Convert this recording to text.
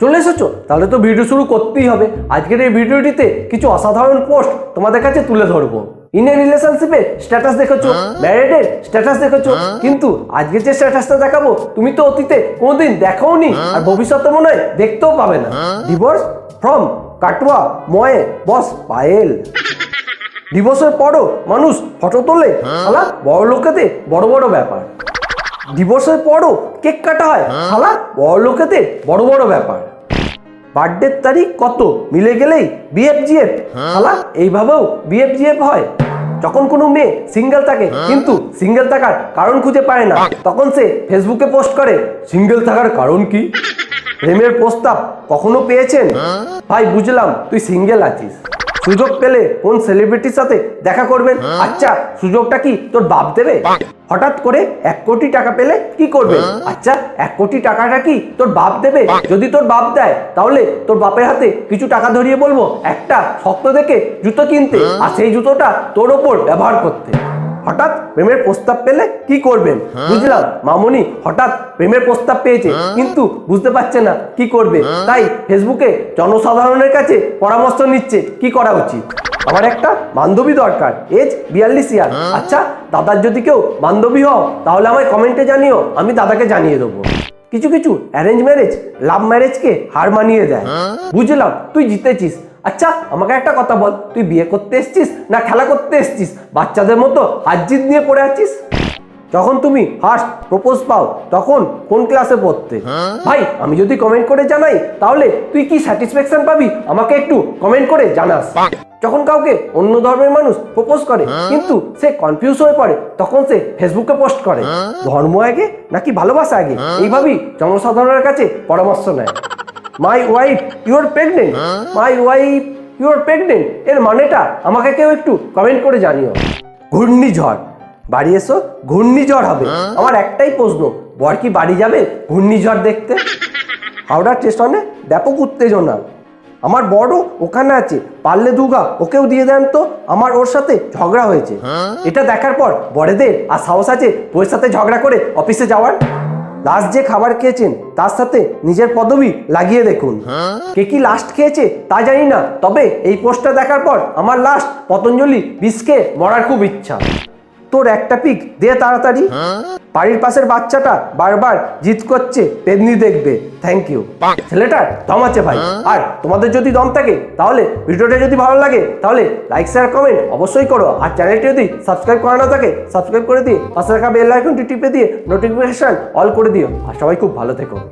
চলে এসেছ? তাহলে তো ভিডিও শুরু করতেই হবে। আজকের এই ভিডিওটিতে কিছু অসাধারণ পোস্ট তোমাদের কাছে তুলে ধরবো। ইন এ রিলেশনশিপে স্ট্যাটাস দেখেছ ম্যারিডের স্ট্যাটাস দেখেছ। কিন্তু আজকে যে স্ট্যাটাসটা দেখাবো তুমি তো অতীতে কোনোদিন দেখাওনি আর ভবিষ্যতে মনে হয় দেখতেও পাবে না। ডিভোর্স ফ্রম কাটুয়া ময়ে বস পায়েল। ডিভোর্সের পরও মানুষ ফটো তোলে বড় লোকেতে বড় বড় ব্যাপার। ডিভোর্সের পরও কেক কাটা হয়। শালা বড় লোকেতে বড় বড় ব্যাপার। বার্থডের তারিখ কত? মিলে গেলেই বিএফজিএফ শালা এইভাবেও বিএফজিএফ হয়। যখন কোনো মেয়ে সিঙ্গেল থাকে কিন্তু সিঙ্গেল থাকার কারণ খুঁজে পায় না তখন সে ফেসবুকে পোস্ট করে সিঙ্গেল থাকার কারণ কি? প্রেমের প্রস্তাব কখনো পেয়েছেন? ভাই বুঝলাম তুই সিঙ্গেল আছিস। সুযোগ পেলে কোন সেলিব্রিটির সাথে দেখা করবেন? আচ্ছা সুযোগটা কি তোর বাপ দেবে? হঠাৎ করে এক কোটি টাকা পেলে কি করবে? আচ্ছা এক কোটি টাকাটা কি তোর বাপ দেবে? যদি তোর বাপ দেয় তাহলে তোর বাপের হাতে কিছু টাকা ধরিয়ে বলব। একটা শক্ত দেখে জুতো কিনতে। আর সেই জুতোটা তোর ওপর ব্যবহার করতে। হঠাৎ প্রেমের প্রস্তাব পেলে কি করবেন? বুঝলাম মামনি হঠাৎ প্রেমের প্রস্তাব পেয়েছে কিন্তু বুঝতে পারছে না কি করবে। তাই ফেসবুকে জনসাধারণের কাছে পরামর্শ নিচ্ছে কি করা উচিত? আমার একটা বান্ধবী দরকার এজ বিয়াল্লিশ ইয়ার আচ্ছা দাদার যদি কেউ বান্ধবী হও তাহলে আমায় কমেন্টে জানিও আমি দাদাকে জানিয়ে দেবো। কিছু কিছু অ্যারেঞ্জ ম্যারেজ লাভ ম্যারেজকে হার মানিয়ে দেয়। বুঝলাম তুই জিতেছিস। আচ্ছা আমাকে একটা কথা বল, তুই বিয়ে করতে এসছিস না খেলা করতে এসছিস? বাচ্চাদের মতো হাজিদ নিয়ে পড়ে আছিস? যখন তুমি ফার্স্ট প্রপোজ পাও, তখন কোন ক্লাসে পড়তে? ভাই, আমি যদি কমেন্ট করে জানাই, তাহলে তুই কি স্যাটিসফ্যাকশন পাবি? আমাকে একটু কমেন্ট করে জানাস। যখন কাউকে অন্য ধর্মের মানুষ প্রপোজ করে, কিন্তু সে কনফিউজ হয়ে পড়ে, তখন সে ফেসবুকে পোস্ট করে। ধর্ম আগে নাকি ভালোবাসা আগে? এইভাবেই জনসাধারণের কাছে পরামর্শ নেয়। My wife your pregnant my wife your pregnant এর মানেটা আমাকে কেউ একটু কমেন্ট করে জানিও। ঘূর্ণিঝড়। বাড়ি এসো ঘূর্ণিঝড় হবে। আমার একটাই প্রশ্ন বর কি বাড়ি যাবে ঘূর্ণিঝড় দেখতে? হাওড়া স্টেশনে ব্যাপক উত্তেজনা। আমার বড় ওখানে আছে পারলে দুগা ওকেও দিয়ে দেন তো আমার ওর সাথে ঝগড়া হয়েছে। এটা দেখার পর বড়দের আর সাহস আছে বইয়ের সাথে ঝগড়া করে অফিসে যাওয়ার? লাস্ট যে খাবার খেয়েছেন, তার সাথে নিজের পদবি লাগিয়ে দেখুন। কে কি লাস্ট খেয়েছে, তা জানি না, তবে এই পোস্টটা দেখার পর আমার লাস্ট পতঞ্জলি বিষকে মরার খুব ইচ্ছা। তোর একটা পিক দে তাড়াতাড়ি। বাড়ির পাশের বাচ্চাটা বারবার জিত করছে পেদনি দেখবে। থ্যাংক ইউ ছেলেটার দম আছে ভাই। আর তোমাদের যদি দম থাকে তাহলে ভিডিওটা যদি ভালো লাগে তাহলে লাইক শেয়ার কমেন্ট অবশ্যই করো। আর চ্যানেলটি যদি সাবস্ক্রাইব করা না থাকে সাবস্ক্রাইব করে দিয়ে পাশে রাখা বেল আইকনটি টিপে দিয়ে নোটিফিকেশন অল করে দিও। আর সবাই খুব ভালো থেকো।